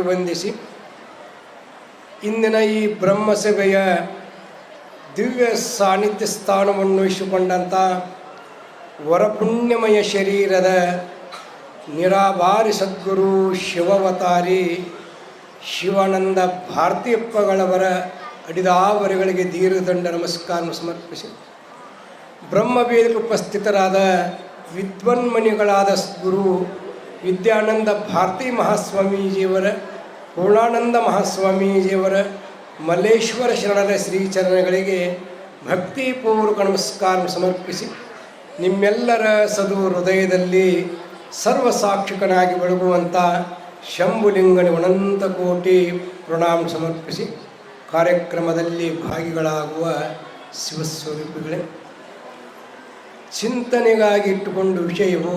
ವಂದಿಸಿ ಇಂದಿನ ಈ ಬ್ರಹ್ಮಸಭೆಯ ದಿವ್ಯ ಸಾನ್ನಿಧ್ಯ ಸ್ಥಾನವನ್ನು ಇಟ್ಟುಕೊಂಡಂಥ ವರಪುಣ್ಯಮಯ ಶರೀರದ ನಿರಾಭಾರಿ ಸದ್ಗುರು ಶಿವವತಾರಿ ಶಿವಾನಂದ ಭಾರತೀಯಪ್ಪಗಳವರ ಅಡಿದಾವರಿಗಳಿಗೆ ದೀರ್ಘದಂಡ ನಮಸ್ಕಾರ ಸಮರ್ಪಿಸಿ ಬ್ರಹ್ಮವೇದಕ್ಕೆ ಉಪಸ್ಥಿತರಾದ ವಿದ್ವನ್ಮಣಿಗಳಾದ ಗುರು ವಿದ್ಯಾನಂದ ಭಾರತಿ ಮಹಾಸ್ವಾಮೀಜಿಯವರ, ಪೂರ್ಣಾನಂದ ಮಹಾಸ್ವಾಮೀಜಿಯವರ, ಮಲ್ಲೇಶ್ವರ ಶರಣರ ಶ್ರೀಚರಣಗಳಿಗೆ ಭಕ್ತಿಪೂರ್ವಕ ನಮಸ್ಕಾರ ಸಮರ್ಪಿಸಿ, ನಿಮ್ಮೆಲ್ಲರ ಸದು ಹೃದಯದಲ್ಲಿ ಸರ್ವಸಾಕ್ಷಿಕನಾಗಿ ಬೆಳಗುವಂಥ ಶಂಭುಲಿಂಗನ ಅನಂತ ಕೋಟಿ ಪ್ರಣಾಮ ಸಮರ್ಪಿಸಿ, ಕಾರ್ಯಕ್ರಮದಲ್ಲಿ ಭಾಗಿಗಳಾಗುವ ಶಿವಸ್ವರೂಪಿಗಳೇ, ಚಿಂತನೆಗಾಗಿ ಇಟ್ಟುಕೊಂಡು ವಿಷಯವು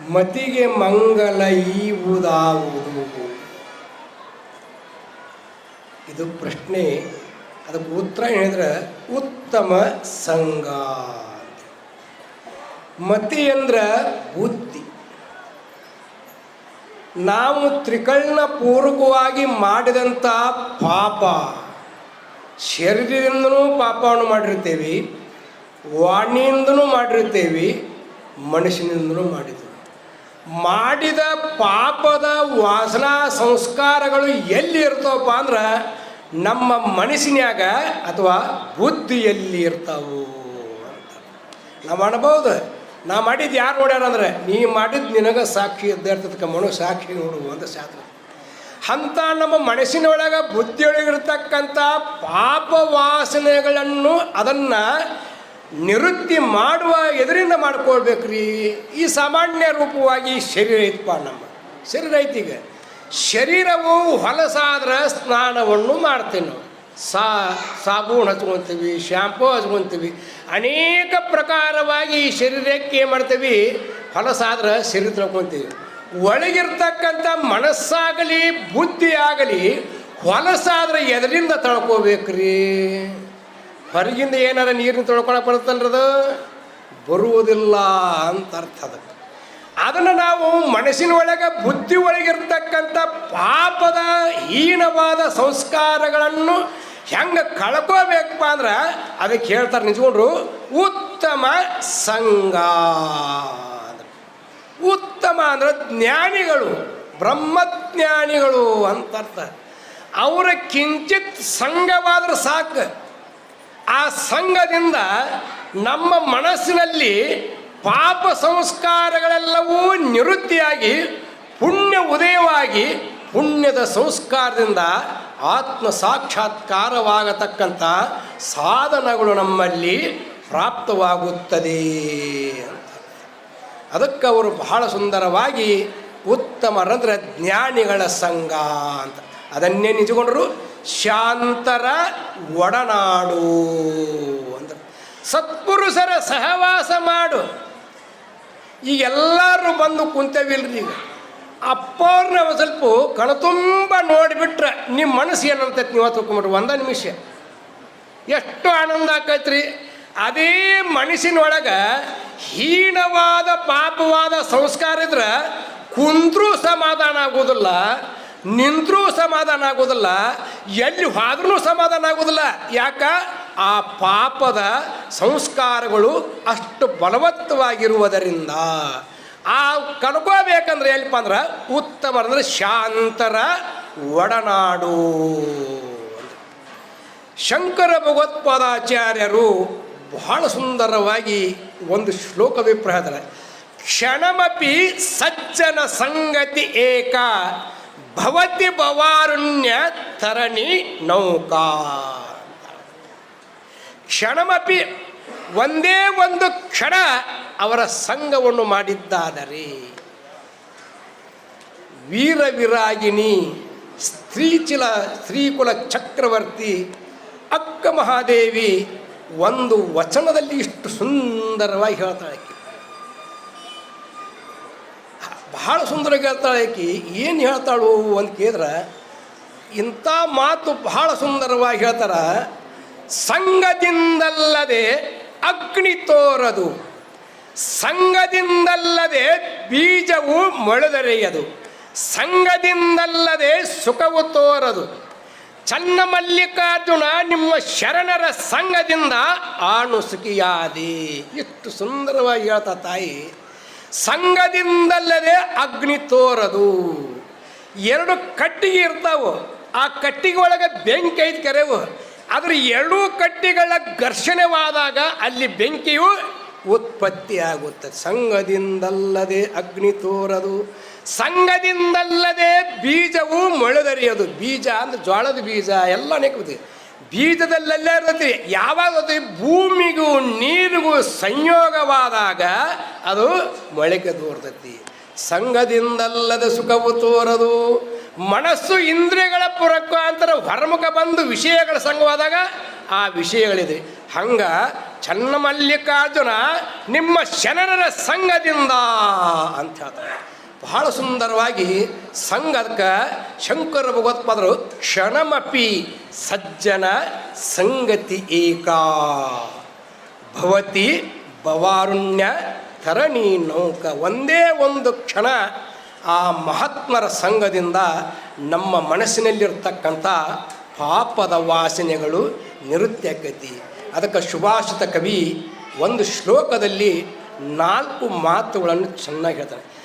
ಮತಿಗೆ ಮಂಗಲ ಈವುದಾವುದು. ಇದು ಪ್ರಶ್ನೆ, ಅದಕ್ಕೆ ಉತ್ತರ ಹೇಳಿದ್ರೆ ಉತ್ತಮ ಸಂಘ ಮತಿ ಅಂದ್ರೆ ಬುದ್ಧಿ. ನಾವು ತ್ರಿಕರ್ಣ ಪೂರ್ವಕವಾಗಿ ಮಾಡಿದಂಥ ಪಾಪ, ಶರೀರದಿಂದನೂ ಪಾಪವನ್ನು ಮಾಡಿರ್ತೇವೆ ವಾಣಿಯಿಂದನೂ ಮಾಡಿರ್ತೇವೆ ಮನುಷ್ಯನಿಂದನೂ ಮಾಡಿದ್ದೇವೆ ಮಾಡಿದ ಪಾಪದ ವಾಸನಾ ಸಂಸ್ಕಾರಗಳು ಎಲ್ಲಿ ಇರ್ತಾವಪ್ಪ ಅಂದ್ರೆ ನಮ್ಮ ಮನಸ್ಸಿನಾಗ ಅಥವಾ ಬುದ್ಧಿಯಲ್ಲಿ ಇರ್ತಾವು ಅಂತ. ನಾವು ಅನ್ಬೋದು ನಾ ಮಾಡಿದ್ದು ಯಾರು ನೋಡ್ಯಾರಂದ್ರೆ ನೀ ಮಾಡಿದ್ದು ನಿನಗೆ ಸಾಕ್ಷಿ ಇದ್ದೇ ಇರ್ತದಕ್ಕ ಮನು, ಸಾಕ್ಷಿ ನೋಡು ಅಂತ ಶಾಸ್ತ್ರ. ಅಂಥ ನಮ್ಮ ಮನಸ್ಸಿನೊಳಗೆ ಬುದ್ಧಿಯೊಳಗಿರ್ತಕ್ಕಂಥ ಪಾಪ ವಾಸನೆಗಳನ್ನು ಅದನ್ನು ನಿವೃತ್ತಿ ಮಾಡುವ ಎದರಿಂದ ಮಾಡ್ಕೊಳ್ಬೇಕ್ರಿ. ಈ ಸಾಮಾನ್ಯ ರೂಪವಾಗಿ ಶರೀರ ಐತಪ್ಪ ನಮ್ಮ. ಶರೀರ ಐತೀಗ ಶರೀರವು ಹೊಲಸಾದ್ರೆ ಸ್ನಾನವನ್ನು ಮಾಡ್ತೇವೆ ನಾವು. ಸಾ, ಸಾಬೂನು ಹಚ್ಕೊತೀವಿ ಶ್ಯಾಂಪೂ ಹಚ್ಕೊತೀವಿ. ಅನೇಕ ಪ್ರಕಾರವಾಗಿ ಈ ಶರೀರಕ್ಕೆ ಏನು ಮಾಡ್ತೀವಿ? ಹೊಲಸಾದ್ರೆ ಶರೀರ ತೊಳ್ಕೊತೀವಿ. ಒಳಗಿರ್ತಕ್ಕಂಥ ಮನಸ್ಸಾಗಲಿ ಬುದ್ಧಿ ಆಗಲಿ ಹೊಲಸಾದ್ರೆ ಎದರಿಂದ ತೊಳ್ಕೊಬೇಕ್ರಿ? ಹೊರಗಿಂದ ಏನಾರ ನೀರನ್ನ ತೊಳ್ಕೊಳಕ್ಕೆ ಬರುತ್ತಲ್ರದು? ಬರುವುದಿಲ್ಲ ಅಂತ ಅರ್ಥ ಅದಕ್ಕೆ. ಅದನ್ನು ನಾವು ಮನಸ್ಸಿನ ಒಳಗೆ, ಬುದ್ಧಿ ಒಳಗಿರ್ತಕ್ಕಂಥ ಪಾಪದ ಹೀನವಾದ ಸಂಸ್ಕಾರಗಳನ್ನು ಹೆಂಗೆ ಕಳ್ಕೋಬೇಕಪ್ಪ ಅಂದ್ರೆ ಅದಕ್ಕೆ ಹೇಳ್ತಾರೆ ನಿಂತ್ಕೊಂಡ್ರು, ಉತ್ತಮ ಸಂಘ ಉತ್ತಮ ಅಂದ್ರೆ ಜ್ಞಾನಿಗಳು, ಬ್ರಹ್ಮಜ್ಞಾನಿಗಳು ಅಂತ ಅರ್ಥ. ಅವರ ಕಿಂಚಿತ್ ಸಂಘವಾದ್ರೆ ಸಾಕು. ಆ ಸಂಘದಿಂದ ನಮ್ಮ ಮನಸ್ಸಿನಲ್ಲಿ ಪಾಪ ಸಂಸ್ಕಾರಗಳೆಲ್ಲವೂ ನಿವೃತ್ತಿಯಾಗಿ, ಪುಣ್ಯ ಉದಯವಾಗಿ, ಪುಣ್ಯದ ಸಂಸ್ಕಾರದಿಂದ ಆತ್ಮ ಸಾಕ್ಷಾತ್ಕಾರವಾಗತಕ್ಕಂಥ ಸಾಧನಗಳು ನಮ್ಮಲ್ಲಿ ಪ್ರಾಪ್ತವಾಗುತ್ತದೆ ಅದಕ್ಕೆ ಅವರು ಬಹಳ ಸುಂದರವಾಗಿ ಉತ್ತಮರಂದ್ರೆ ಜ್ಞಾನಿಗಳ ಸಂಘ ಅಂತ. ಅದನ್ನೇ ನಿಜಗೊಂಡ್ರು ಶಾಂತರ ಒಡನಾಡು ಅಂತ ಸತ್ಪುರುಷರ ಸಹವಾಸ ಮಾಡು. ಈಗ ಎಲ್ಲರೂ ಬಂದು ಕುಂತೇವಿಲ್ರಿ ಈಗ. ಅಪ್ಪವ್ರನ್ನ ಒಂದು ಸ್ವಲ್ಪ ಕಣತುಂಬ ನೋಡಿಬಿಟ್ರೆ ನಿಮ್ಮ ಮನಸ್ಸು ಏನಂತೈತಿ ನೀವು ತಿಳ್ಕೊಂಬಿಟ್ರಿ ಒಂದ ನಿಮಿಷ. ಎಷ್ಟು ಆನಂದ ಆಕೈತ್ರಿ. ಅದೇ ಮನಸ್ಸಿನೊಳಗೆ ಹೀನವಾದ ಪಾಪವಾದ ಸಂಸ್ಕಾರ ಇದ್ರೆ ಕುಂದ್ರೂ ಸಮಾಧಾನ ಆಗೋದಿಲ್ಲ. ನಿಂತ್ರೂ ಸಮಾಧಾನ ಆಗೋದಿಲ್ಲ, ಎಲ್ಲಿ ಹಾದ್ರೂ ಸಮಾಧಾನ ಆಗೋದಿಲ್ಲ. ಯಾಕ? ಆ ಪಾಪದ ಸಂಸ್ಕಾರಗಳು ಅಷ್ಟು ಬಲವತ್ತವಾಗಿರುವುದರಿಂದ ಆ ಕಳ್ಕೋಬೇಕಂದ್ರೆ ಎಲ್ಲಿಪ್ಪ ಅಂದ್ರೆ ಉತ್ತಮ ಅಂದ್ರೆ ಶಾಂತರ ಒಡನಾಡು. ಶಂಕರ ಭಗವತ್ಪಾದಾಚಾರ್ಯರು ಬಹಳ ಸುಂದರವಾಗಿ ಒಂದು ಶ್ಲೋಕ ಅಭಿಪ್ರಾಯ ಕ್ಷಣಮಪಿ ಸಜ್ಜನ ಸಂಗತಿ ಏಕ. ಭವತಿ ಭವಾರುಣ್ಯ ತರಣಿ ನೌಕಾ ಕ್ಷಣಮಪಿ ಒಂದೇ ಒಂದು ಕ್ಷಣ ಅವರ ಸಂಘವನ್ನು ಮಾಡಿದ್ದಾದರೆ. ವೀರ ವಿರಾಗಿಣಿ ಸ್ತ್ರೀಚಿಲ ಸ್ತ್ರೀಕುಲ ಚಕ್ರವರ್ತಿ, ಅಕ್ಕ ಮಹಾದೇವಿ ಒಂದು ವಚನದಲ್ಲಿ ಇಷ್ಟು ಸುಂದರವಾಗಿ ಹೇಳ್ತಾಳೆ ಆಕಿ ಬಹಳ ಸುಂದರವಾಗಿ ಹೇಳ್ತಾಳೆ ಆಕಿ, ಏನು ಹೇಳ್ತಾಳು ಅಂತ ಕೇಳಿದ್ರೆ, ಇಂಥ ಮಾತು ಬಹಳ ಸುಂದರವಾಗಿ ಹೇಳ್ತಾರ ಸಂಘದಿಂದಲ್ಲದೆ ಅಗ್ನಿ ತೋರದು ಸಂಘದಿಂದಲ್ಲದೆ ಬೀಜವು ಮೊಳೆದರೆಯದು ಸಂಘದಿಂದಲ್ಲದೆ ಸುಖವು ತೋರದು ಚನ್ನ ಮಲ್ಲಿಕಾರ್ಜುನ ನಿಮ್ಮ ಶರಣರ ಸಂಘದಿಂದ ಆಣು ಸುಖಿಯಾದಿ ಎಷ್ಟು ಸುಂದರವಾಗಿ ಹೇಳ್ತಾ ತಾಯಿ. ಸಂಘದಿಂದಲ್ಲದೆ ಅಗ್ನಿ ತೋರದು. ಎರಡು ಕಟ್ಟಿಗೆ ಇರ್ತಾವು. ಆ ಕಟ್ಟಿಗೆ ಒಳಗೆ ಬೆಂಕಿ ಐದು ಕರೆವು. ಅದ್ರ ಎರಡೂ ಕಟ್ಟಿಗಳ ಘರ್ಷಣೆವಾದಾಗ ಅಲ್ಲಿ ಬೆಂಕಿಯು ಉತ್ಪತ್ತಿ ಆಗುತ್ತದೆ ಸಂಘದಿಂದಲ್ಲದೆ ಅಗ್ನಿ ತೋರದು. ಸಂಘದಿಂದಲ್ಲದೆ ಬೀಜವು ಮೊಳೆದರಿಯೋದು. ಬೀಜ ಅಂದ್ರೆ ಜೋಳದ ಬೀಜ ಎಲ್ಲ ನೆಕ್ಕೋದು ಬೀಜದಲ್ಲೆಲ್ಲ ಇರ್ತೈತಿ ಯಾವಾಗ ಭೂಮಿಗೂ ನೀರಿಗೂ ಸಂಯೋಗವಾದಾಗ ಅದು ಮೊಳಕೆ ತೋರ್ತೈತಿ. ಸಂಘದಿಂದಲ್ಲದ ಸುಖವು ತೋರದು. ಮನಸ್ಸು ಇಂದ್ರಿಯಗಳ ಪುರಕ್ಕಾಂತರ ಹೊರಮುಖ ಬಂದು ವಿಷಯಗಳ ಸಂಘವಾದಾಗ ಆ ವಿಷಯಗಳಿದೆ. ಹಂಗ ಚನ್ನಮಲ್ಲಿಕಾರ್ಜುನ ನಿಮ್ಮ ಶರಣರ ಸಂಘದಿಂದ ಅಂತ ಹೇಳ್ತಾರೆ. ಬಹಳ ಸುಂದರವಾಗಿ ಸಂಘಕ್ಕೆ ಶಂಕರ ಭಗವತ್ಪಾದರು ಕ್ಷಣಮಪಿ ಸಜ್ಜನ ಸಂಗತಿ ಏಕಾ. ಭವತಿ ಭವಾರುಣ್ಯ ತರಣಿ ನೌಕ. ಒಂದೇ ಒಂದು ಕ್ಷಣ ಆ ಮಹಾತ್ಮರ ಸಂಘದಿಂದ ನಮ್ಮ ಮನಸ್ಸಿನಲ್ಲಿರ್ತಕ್ಕಂಥ ಪಾಪದ ವಾಸನೆಗಳು ನಿರುತ್ಯಾಕತಿ ಅದಕ್ಕೆ ಶುಭಾಷಿತ ಕವಿ ಒಂದು ಶ್ಲೋಕದಲ್ಲಿ ನಾಲ್ಕು ಮಾತುಗಳನ್ನು ಚೆನ್ನಾಗಿ ಹೇಳ್ತಾನೆ.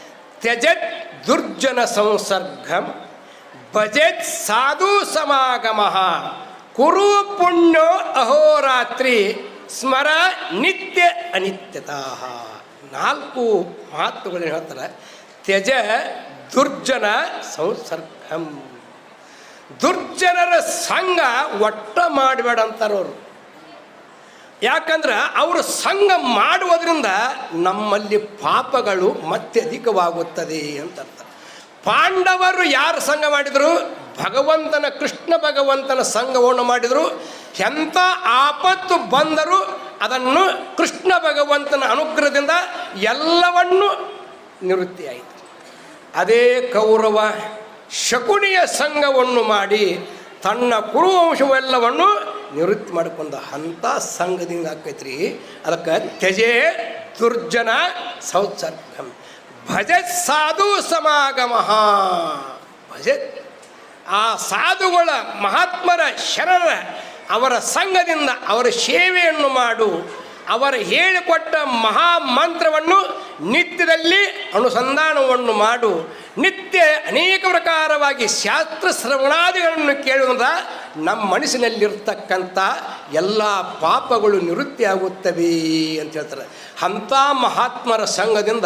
ತ್ಯಜತ್ ದುರ್ಜನ ಸಂಸರ್ಗಂ ಭಜತ್ ಸಾಧು ಸಮಾಗಮ. ಕುರು ಪುಣ್ಯೋ ಅಹೋರಾತ್ರಿ ಸ್ಮರ ನಿತ್ಯ ಅನಿತ್ಯತಾ. ನಾಲ್ಕು ಮಾತುಗಳು ಹೇಳ್ತಾರೆ? ತ್ಯಜ ದುರ್ಜನ ಸಂಸರ್ಗಂ. ದುರ್ಜನರ ಸಂಘ ಒಟ್ಟ ಮಾಡಬೇಡ ಅಂತಾರವರು ಯಾಕಂದ್ರೆ ಅವರು ಸಂಘ ಮಾಡುವುದರಿಂದ ನಮ್ಮಲ್ಲಿ ಪಾಪಗಳು ಮತ್ತೆ ಅಧಿಕವಾಗುತ್ತದೆ ಅಂತ ಅರ್ಥ. ಪಾಂಡವರು ಯಾರು ಸಂಘ ಮಾಡಿದರು? ಭಗವಂತನ, ಕೃಷ್ಣ ಭಗವಂತನ ಸಂಘವನ್ನು ಮಾಡಿದರು. ಎಂಥ ಆಪತ್ತು ಬಂದರೂ ಅದನ್ನು ಕೃಷ್ಣ ಭಗವಂತನ ಅನುಗ್ರಹದಿಂದ ಎಲ್ಲವನ್ನು ನಿವೃತ್ತಿಯಾಯಿತು ಅದೇ ಕೌರವ ಶಕುನಿಯ ಸಂಘವನ್ನು ಮಾಡಿ ತನ್ನ ಕುರುವಂಶವೆಲ್ಲವನ್ನು ನಿವೃತ್ತಿ ಮಾಡಿಕೊಂಡ ಅಂಥ ಸಂಘದಿಂದ ಆಕೈತ್ರಿ. ಅದಕ್ಕೆ ತ್ಯಜೆ ದುರ್ಜನ ಸಂಸರ್ಗಂ. ಭಜತ್ ಸಾಧು ಸಮಾಗಮ. ಭಜತ್. ಆ ಸಾಧುಗಳ ಮಹಾತ್ಮರ ಶರಣರ ಅವರ ಸಂಘದಿಂದ ಅವರ ಸೇವೆಯನ್ನು ಮಾಡು. ಅವರ ಹೇಳಿಕೊಟ್ಟ ಮಹಾ ಮಂತ್ರವನ್ನು ನಿತ್ಯದಲ್ಲಿ ಅನುಸಂಧಾನವನ್ನು ಮಾಡು. ನಿತ್ಯ ಅನೇಕ ಪ್ರಕಾರವಾಗಿ ಶಾಸ್ತ್ರ ಶ್ರವಣಾದಿಗಳನ್ನು ಕೇಳುವುದ ನಮ್ಮ ಮನಸ್ಸಿನಲ್ಲಿರ್ತಕ್ಕಂಥ ಎಲ್ಲ ಪಾಪಗಳು ನಿವೃತ್ತಿ ಆಗುತ್ತವೆ ಅಂತ ಹೇಳ್ತಾರೆ. ಅಂಥ ಮಹಾತ್ಮರ ಸಂಘದಿಂದ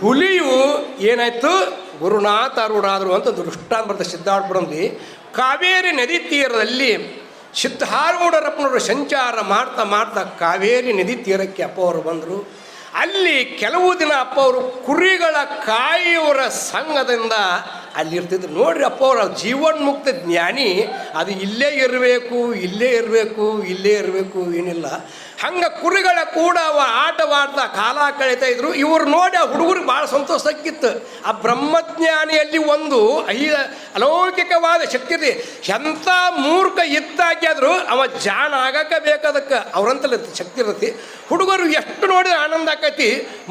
ಹುಲಿಯು ಏನಾಯಿತು? ಗುರುನಾಥರುಡಾದರು ಅಂತ ದೃಷ್ಟಾಂತ ಸಿದ್ಧಾರ್ಥಪುರದಲ್ಲಿ ಕಾವೇರಿ ನದಿ ತೀರದಲ್ಲಿ ಸಿದ್ಧಾರೂಢರಪ್ಪನವರು ಸಂಚಾರ ಮಾಡ್ತಾ ಮಾಡ್ತಾ ಕಾವೇರಿ ನದಿ ತೀರಕ್ಕೆ ಅಪ್ಪವರು ಬಂದರು. ಅಲ್ಲಿ ಕೆಲವು ದಿನ ಅಪ್ಪ ಅವರು ಕುರಿಗಳ ಕಾಯುವರ ಸಂಘದಿಂದ ಅಲ್ಲಿ ಇರ್ತಿದ್ರು ನೋಡ್ರಿ ಅಪ್ಪ ಅವರ ಜೀವನ್ಮುಕ್ತ ಜ್ಞಾನಿ, ಅದು ಇಲ್ಲೇ ಇರಬೇಕು ಇಲ್ಲೇ ಇರಬೇಕು ಇಲ್ಲೇ ಇರಬೇಕು, ಏನಿಲ್ಲ. ಹಂಗೆ ಕುರಿಗಳ ಕೂಡ ಅವ ಆಟವಾಡ್ತಾ ಕಾಲ ಕಳೀತಾ ಇದ್ರು. ಇವ್ರು ನೋಡಿ ಆ ಹುಡುಗರಿಗೆ ಭಾಳ ಸಂತೋಷ ಆಕ್ಕಿತ್ತು ಆ ಬ್ರಹ್ಮಜ್ಞಾನಿಯಲ್ಲಿ ಒಂದು ಐ ಅಲೌಕಿಕವಾದ ಶಕ್ತಿ ಇದೆ. ಎಂಥ ಮೂರ್ಖ ಇತ್ತಾಗ್ಯಾದ್ರು ಅವ ಜಾಣ ಆಗಕ್ಕೆ ಬೇಕಾದಕ್ಕೆ ಅವ್ರಂತಲ್ಲ ಶಕ್ತಿ ಇರತಿ. ಹುಡುಗರು ಎಷ್ಟು ನೋಡಿದ್ರೆ ಆನಂದ ಆಕೈತಿ.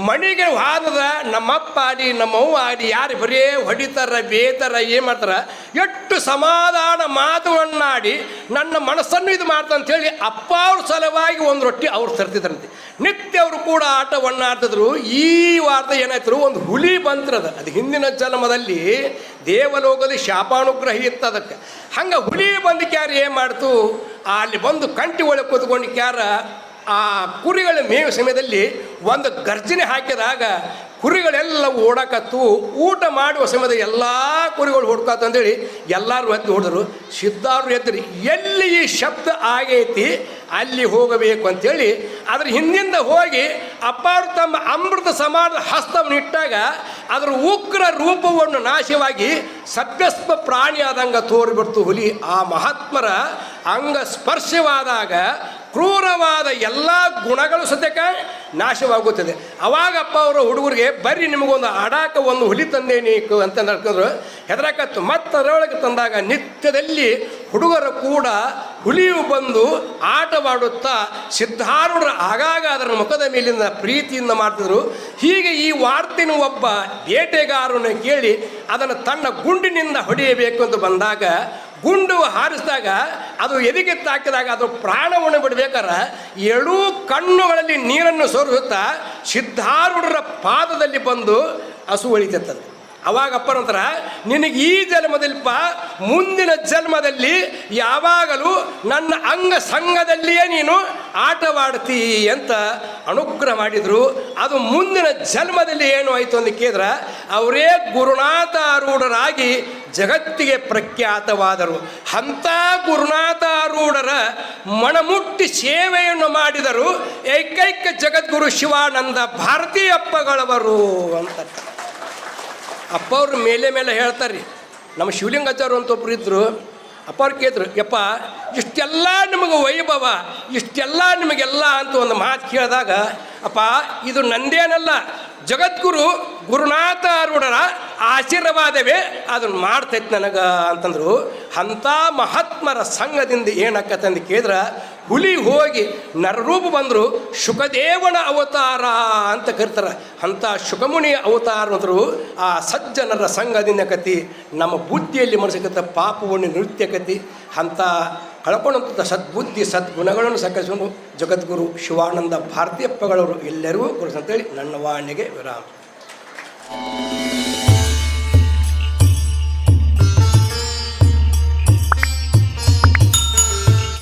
ಮಣಿಗೆ ವಾದದ, ನಮ್ಮಪ್ಪ ಆಡಿ, ನಮ್ಮವ್ವ ಆಡಿ, ಯಾರು ಬರೇ ಹೊಡಿತಾರ, ಬೇತಾರ, ಏನು ಮಾಡ್ತಾರ? ಎಷ್ಟು ಸಮಾಧಾನ ಮಾತುಗಳನ್ನಾಡಿ ನನ್ನ ಮನಸ್ಸನ್ನು ಇದು ಮಾಡ್ತಾ ಅಂತೇಳಿ ಅಪ್ಪ ಅವ್ರ ಸಲುವಾಗಿ ಒಂದು ರೊಟ್ಟಿ ಅವ್ರು ತರ್ತಿದ್ರಂತೆ. ನಿತ್ಯ ಅವರು ಕೂಡ ಆಟವನ್ನು ಆಡ್ತಿದ್ರು ಈ ವಾರ್ತೆ ಏನಾಯ್ತು ಒಂದು ಹುಲಿ ಬಂತ್ರದ. ಅದು ಹಿಂದಿನ ಜನ್ಮದಲ್ಲಿ ದೇವಲೋಕದಲ್ಲಿ ಶಾಪಾನುಗ್ರಹ ಇತ್ತು ಅದಕ್ಕೆ. ಹಂಗೆ ಹುಲಿ ಬಂದು ಕ್ಯಾರ ಏನು ಮಾಡ್ತು? ಅಲ್ಲಿ ಬಂದು ಕಂಟಿ ಒಳಗೆ ಕೂತ್ಕೊಂಡು ಕ್ಯಾರ ಆ ಕುರಿಗಳ ಮೇವು ಸಮಯದಲ್ಲಿ ಒಂದು ಗರ್ಜನೆ ಹಾಕಿದಾಗ ಕುರಿಗಳೆಲ್ಲ ಓಡಕತ್ತು. ಊಟ ಮಾಡುವ ಸಮಯದ ಎಲ್ಲ ಕುರಿಗಳು ಹುಡ್ಕಾತು ಅಂತೇಳಿ ಎಲ್ಲರೂ ಎದ್ದು ಹೊಡೆದ್ರು. ಸಿದ್ಧಾರು ಎದ್ದರು ಎಲ್ಲಿ ಈ ಶಬ್ದ ಆಗೈತಿ? ಅಲ್ಲಿ ಹೋಗಬೇಕು ಅಂತೇಳಿ, ಅದ್ರ ಹಿಂದಿಂದ ಹೋಗಿ ಅಪ್ಪಾರು ತಮ್ಮ ಅಮೃತ ಸಮಾನದ ಹಸ್ತವನ್ನು ಇಟ್ಟಾಗ ಅದರ ಉಗ್ರ ರೂಪವನ್ನು ನಾಶವಾಗಿ ಸಭ್ಯಸ್ಪ ಪ್ರಾಣಿಯಾದಂಗೆ ತೋರಿಬಿಡ್ತು ಹುಲಿ. ಆ ಮಹಾತ್ಮರ ಅಂಗ ಸ್ಪರ್ಶವಾದಾಗ ಕ್ರೂರವಾದ ಎಲ್ಲ ಗುಣಗಳು ಸದ್ಯಕ್ಕೆ ನಾಶವಾಗುತ್ತದೆ. ಅವಾಗಪ್ಪ ಅವರು ಹುಡುಗರಿಗೆ, ಬರ್ರಿ ನಿಮಗೊಂದು ಅಡಾಕ ಒಂದು ಹುಲಿ ತಂದೇನಿ ಅಂತ ನಡ್ಕೊಂಡ್ರು ಹೆದರಕತ್ತು. ಮತ್ತೆ ಅದರೊಳಗೆ ತಂದಾಗ ನಿತ್ಯದಲ್ಲಿ ಹುಡುಗರು ಕೂಡ ಹುಲಿಯು ಬಂದು ಆಟವಾಡುತ್ತಾ ಸಿದ್ಧಾರೂಢರ ಆಗಾಗ ಅದರ ಮುಖದ ಮೇಲಿಂದ ಪ್ರೀತಿಯಿಂದ ಮಾಡ್ತಿದ್ರು. ಹೀಗೆ ಈ ವಾರ್ತಿನ ಒಬ್ಬ ಬೇಟೆಗಾರನ ಕೇಳಿ ಅದನ್ನು ತನ್ನ ಗುಂಡಿನಿಂದ ಹೊಡೆಯಬೇಕು ಅಂತ ಬಂದಾಗ, ಗುಂಡು ಹಾರಿಸಿದಾಗ, ಅದು ಎದೆಗೆ ತಾಕಿದಾಗ ಅದು ಪ್ರಾಣವನ್ನು ಬಿಡಬೇಕಾದ್ರೆ ಎರಡೂ ಕಣ್ಣುಗಳಲ್ಲಿ ನೀರನ್ನು ಸೋರಿಸುತ್ತಾ ಸಿದ್ಧಾರೂಢರ ಪಾದದಲ್ಲಿ ಬಂದು ಹಸು ಹೊಳಿತಿರ್ತದೆ ಅವಾಗ ಅಪ್ಪನಂತರ ನಿನಗೆ ಈ ಜನ್ಮದಲ್ಪ ಮುಂದಿನ ಜನ್ಮದಲ್ಲಿ ಯಾವಾಗಲೂ ನನ್ನ ಅಂಗ ಸಂಘದಲ್ಲಿಯೇ ನೀನು ಆಟವಾಡ್ತೀ ಅಂತ ಅನುಗ್ರಹ ಮಾಡಿದರು. ಅದು ಮುಂದಿನ ಜನ್ಮದಲ್ಲಿ ಏನು ಆಯಿತು ಅಂತ ಕೇಳಿದ್ರೆ, ಅವರೇ ಗುರುನಾಥಾರೂಢರಾಗಿ ಜಗತ್ತಿಗೆ ಪ್ರಖ್ಯಾತವಾದರು. ಅಂಥ ಗುರುನಾಥಾರೂಢರ ಮಣಮುಟ್ಟಿ ಸೇವೆಯನ್ನು ಮಾಡಿದರು ಏಕೈಕ ಜಗದ್ಗುರು ಶಿವಾನಂದ ಭಾರತೀಯಪ್ಪಗಳವರು ಅಂತ. ಅಪ್ಪ ಮೇಲೆ ಮೇಲೆ ಹೇಳ್ತಾರೆ ನಮ್ಮ ಶಿವಲಿಂಗಾಚಾರ್ಯ ಅಂತ ಒಬ್ರು ಇದ್ದರು ಅಪ್ಪ ಅವ್ರು ಕೇಳಿದ್ರು, ಯಪ್ಪ, ಇಷ್ಟೆಲ್ಲ ನಿಮಗೆ ವೈಭವ, ಇಷ್ಟೆಲ್ಲ ನಿಮಗೆಲ್ಲ ಅಂತ ಒಂದು ಮಾತು ಕೇಳಿದಾಗ ಅಪ್ಪ, ಇದು ನಂದೇನಲ್ಲ. ಜಗದ್ಗುರು ಗುರುನಾಥ ಅರುಣರ ಆಶೀರ್ವಾದವೇ. ಅದನ್ನು ಮಾಡ್ತೈತೆ ನನಗೆ ಅಂತಂದರು, ಅಂಥ ಮಹಾತ್ಮರ ಸಂಘದಿಂದ ಏನಕ್ಕತ್ತಂದು ಕೇಳಿದ್ರೆ, ಹುಲಿ ಹೋಗಿ ನರರೂಪ ಬಂದರು, ಶುಕದೇವನ ಅವತಾರ ಅಂತ ಕರೀತಾರೆ. ಅಂಥ ಶುಕಮುನಿ ಅವತಾರ ಅಂದರು, ಆ ಸಜ್ಜನರ ಸಂಘದಿಂದ ಕತಿ ನಮ್ಮ ಬುದ್ಧಿಯಲ್ಲಿ ಮನಸ್ಸಕತ್ತ ಪಾಪವನ್ನು ನೃತ್ಯ ಕತಿ ಅಂಥ ಕಳ್ಕೊಂಡಂಥ ಸದ್ಬುದ್ಧಿ ಸದ್ಗುಣಗಳನ್ನು ಸಕಲಿಸಿಕೊಂಡು ಜಗದ್ಗುರು ಶಿವಾನಂದ ಭಾರತೀಯಪ್ಪಗಳವರು ಎಲ್ಲರಿಗೂ ಕೊಡಿಸಂತೇಳಿ ನನ್ನ ವಾಣಿಗೆ ವಿರಾಮ.